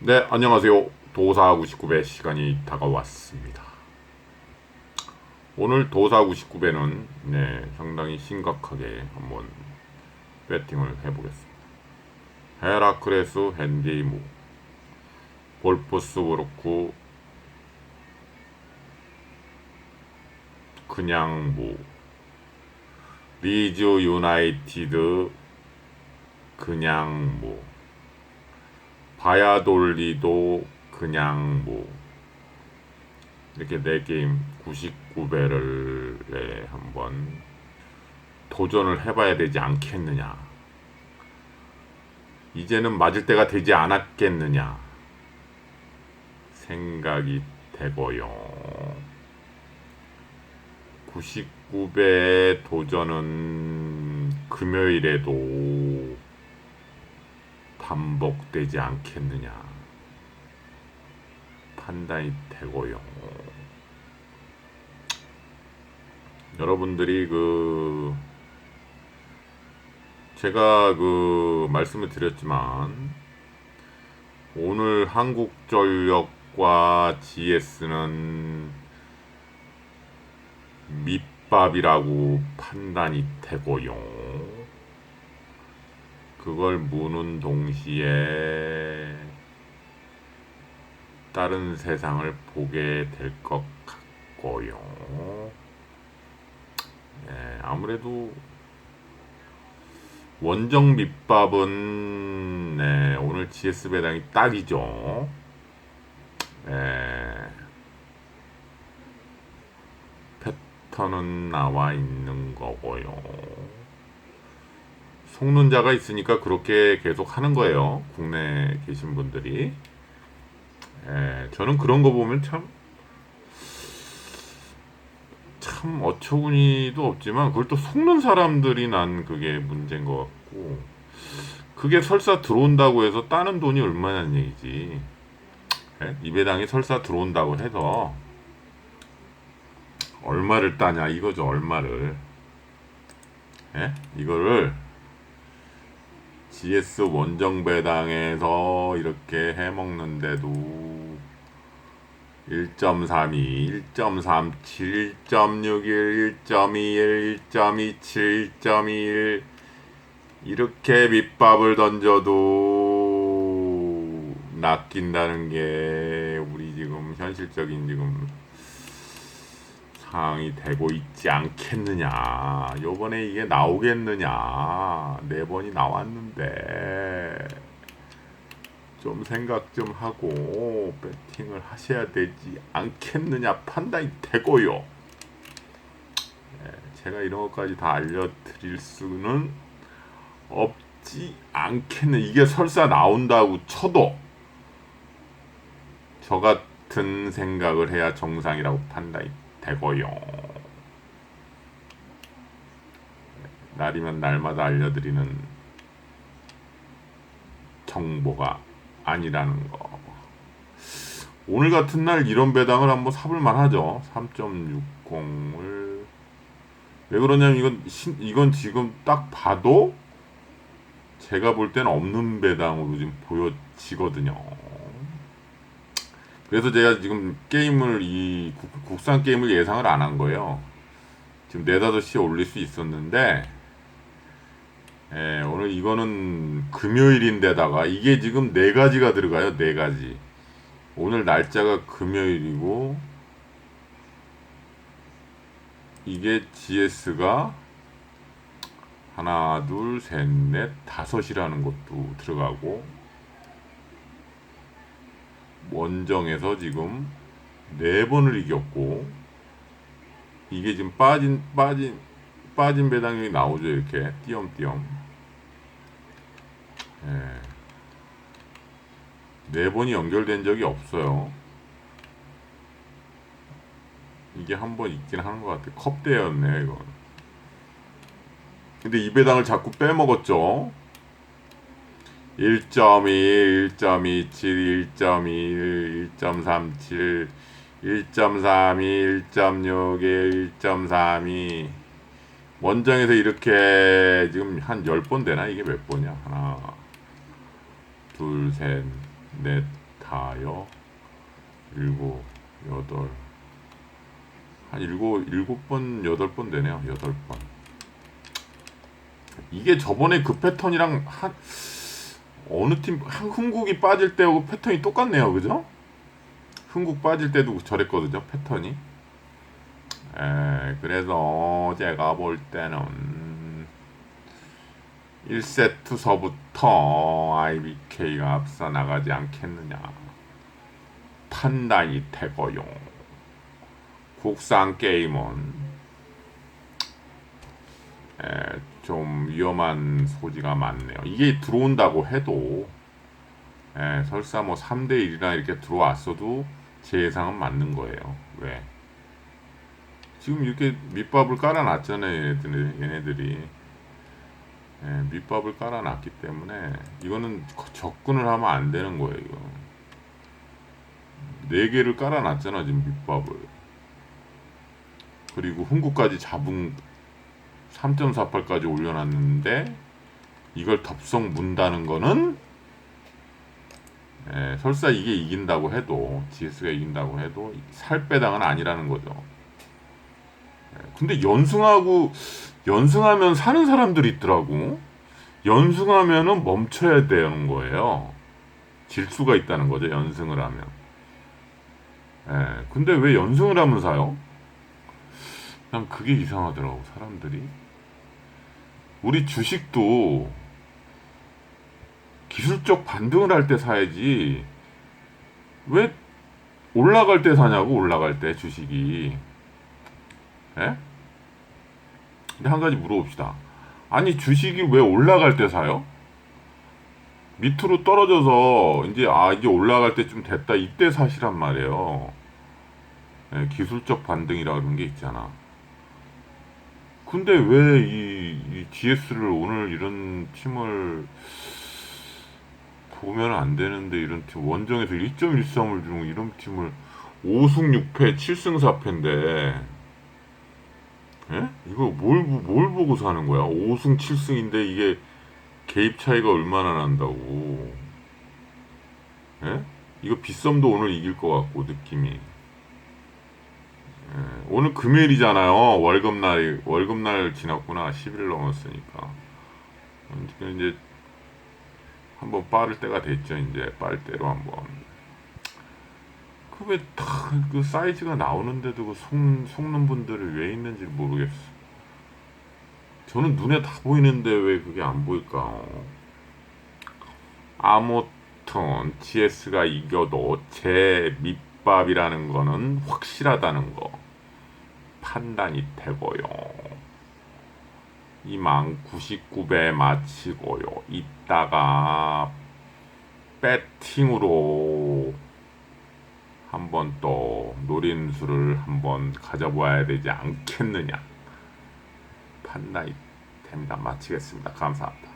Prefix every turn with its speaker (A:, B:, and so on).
A: 네, 안녕하세요. 도사 99배 시간이 다가왔습니다. 오늘 도사 99배는 네, 상당히 심각하게 한번 배팅을 해보겠습니다. 헤라크레스 핸디무 볼포스 그렇고 그냥 무 리즈 유나이티드 그냥 무 바야돌리도 그냥 뭐 이렇게 네 게임 99배를 네, 한번 도전을 해봐야 되지 않겠느냐. 이제는 맞을 때가 되지 않았겠느냐 생각이 되고요. 99배 도전은 금요일에도 반복되지 않겠느냐 판단이 되고요. 여러분들이 그 제가 그 말씀을 드렸지만 오늘 한국전력과 GS는 밑밥이라고 판단이 되고요. 그걸 무는 동시에 다른 세상을 보게 될 것 같고요. 예, 아무래도 원정 밑밥은 네, 오늘 GS 배당이 딱이죠. 예, 패턴은 나와 있는 거고요. 속는 자가 있으니까 그렇게 계속 하는 거예요. 국내에 계신 분들이. 예, 저는 그런 거 보면 참, 참 어처구니도 없지만 그걸 또 속는 사람들이 난 그게 문제인 것 같고, 그게 설사 들어온다고 해서 따는 돈이 얼마냐는 얘기지. 예? 이 배당이 설사 들어온다고 해서 얼마를 따냐 이거죠 얼마를. 예? 이거를 GS 원정 배당에서 이렇게 해먹는데도 1.32, 1.37, 1.61, 1.21, 1.27, 1.21 이렇게 밑밥을 던져도 낚인다는 게 우리 지금 현실적인 지금 상황이 되고 있지 않겠느냐. 요번에 이게 나오겠느냐. 네 번이 나왔는데 좀 생각 좀 하고 배팅을 하셔야 되지 않겠느냐 판단이 되고요. 예, 제가 이런 것까지 다 알려드릴 수는 없지 않겠네. 이게 설사 나온다고 쳐도 저 같은 생각을 해야 정상이라고 판단이 되고요. 날이면 날마다 알려드리는 정보가 아니라는 거. 오늘 같은 날 이런 배당을 한번 사볼만 하죠. 3.60을. 왜 그러냐면 이건, 신, 이건 지금 딱 봐도 제가 볼 때는 없는 배당으로 지금 보여지거든요. 그래서 제가 지금 게임을 이 국, 국산 게임을 예상을 안 한 거예요. 지금 4, 5시에 올릴 수 있었는데 예, 오늘 이거는 금요일인데다가 이게 지금 네 가지가 들어가요. 네 가지. 오늘 날짜가 금요일이고 이게 GS가 하나, 둘, 셋, 넷, 다섯이라는 것도 들어가고 원정에서 지금 네 번을 이겼고 이게 지금 빠진 빠진 빠진 배당이 나오죠 이렇게. 띄엄띄엄. 예. 네 번이 연결된 적이 없어요. 이게 한 번 있긴 하는 것 같아 컵대였네 이건. 근데 이 배당을 자꾸 빼먹었죠 1.2, 1.27, 1.21, 1.37, 1.32, 1.61, 1.32 원정에서 이렇게 지금 한 10번 되나? 이게 몇 번이야? 하나 둘, 셋, 넷, 다여 일곱 여덟 한 일곱 일곱 번 여덟 번 되네요 여덟 번 이게 저번에 그 패턴이랑 한 어느 팀 한- 흥국이 빠질 때하고 패턴이 똑같네요. 그죠? 흥국 빠질 때도 저랬거든요 패턴이. 에 그래서 제가 볼 때는 1세트서부터 IBK가 앞서 나가지 않겠느냐. 판단이 되고요. 국산 게임은 에, 좀 위험한 소지가 많네요. 이게 들어온다고 해도 에, 설사 뭐 3대 1이나 이렇게 들어왔어도 제 예상은 맞는 거예요. 왜? 지금 이렇게 밑밥을 깔아놨잖아요, 얘네들이. 얘네들이. 에, 밑밥을 깔아놨기 때문에 이거는 거- 접근을 하면 안 되는 거예요. 이거. 네 개를 깔아놨잖아 지금 밑밥을. 그리고 흥국까지 잡은 3.48까지 올려놨는데 이걸 덥석 문다는 거는 에, 설사 이게 이긴다고 해도 GS가 이긴다고 해도 살 배당은 아니라는 거죠. 에, 근데 연승하고 연승하면 사는 사람들이 있더라고. 연승하면은 멈춰야 되는 거예요. 질 수가 있다는 거죠. 연승을 하면. 에, 근데 왜 연승을 하면 사요? 난 그게 이상하더라고 사람들이. 우리 주식도 기술적 반등을 할 때 사야지. 왜 올라갈 때 사냐고 올라갈 때 주식이. 예? 근데 한 가지 물어봅시다. 아니 주식이 왜 올라갈 때 사요? 밑으로 떨어져서 이제 아 이제 올라갈 때좀 됐다 이때 사시란 말이에요. 예, 기술적 반등이라 그런 게 있잖아 근데 왜 이, 이 GS를 오늘 이런 팀을 보면 안 되는데 이런 팀 원정에서 1.13을 주는 이런 팀을 5승 6패 7승 4패인데 예? 이거 뭘, 보- 뭘 보고 사는 거야 5승 7승인데 이게 개입 차이가 얼마나 난다고 예? 이거 빗썸도 오늘 이길 것 같고 느낌이 예, 오늘 금요일이잖아요. 월급날 월급날 지났구나. 10일 넘었으니까. 이제 한번 빠를 때가 됐죠. 이제 빨대로 한번. 그왜다그 사이즈가 나오는데도 그 속, 속는 분들이 왜 있는지 모르겠어. 저는 눈에 다 보이는데 왜 그게 안 보일까? 아무튼 GS가 이겨도 제밑 밥이라는 거는 확실하다는 거 판단이 되고요. 이만 99배 마치고요. 이따가 배팅으로 한번 또 노린수를 한번 가져봐야 되지 않겠느냐 판단이 됩니다. 마치겠습니다. 감사합니다.